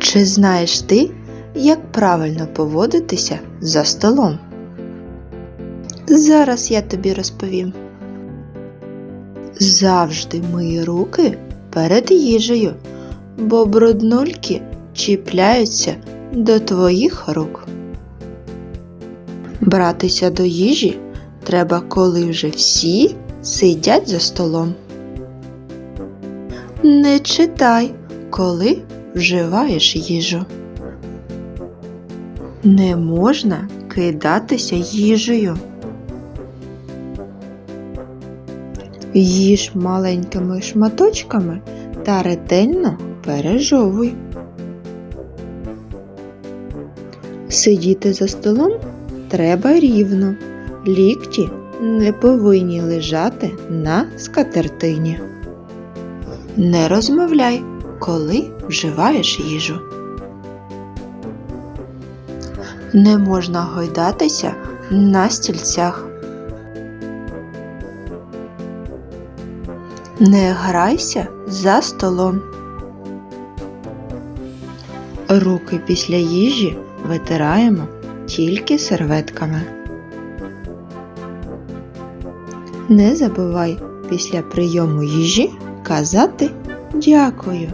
Чи знаєш ти, як правильно поводитися за столом? Зараз я тобі розповім. Завжди мий руки перед їжею, бо бруднульки чіпляються до твоїх рук. Братися до їжі треба, коли вже всі сидять за столом. Не читай, коли вживаєш їжу. Не можна кидатися їжею. Їж маленькими шматочками та ретельно пережовуй. Сидіти за столом треба рівно. Лікті не повинні лежати на скатертині. Не розмовляй, коли вживаєш їжу. Не можна гойдатися на стільцях. Не грайся за столом. Руки після їжі витираємо тільки серветками. Не забувай після прийому їжі казати дякую.